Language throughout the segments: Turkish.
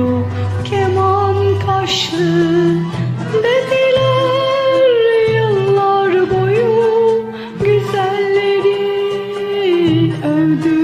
o keman kaşlı Dediler yıllar boyu güzelleri övdü.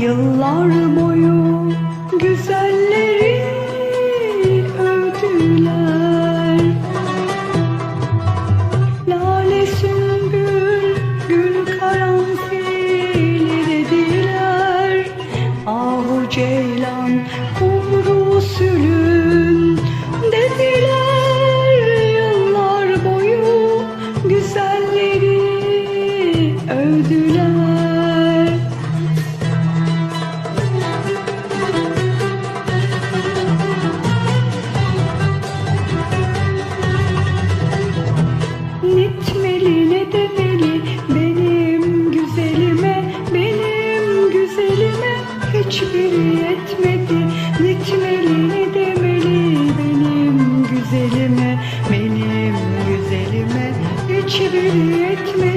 有老人。övdüler Gitmeli ne demeli benim güzelime Benim güzelime hiçbiri yetmedi. Gitmeli ne demeli benim güzelime Benim güzelime hiçbiri yetmedi.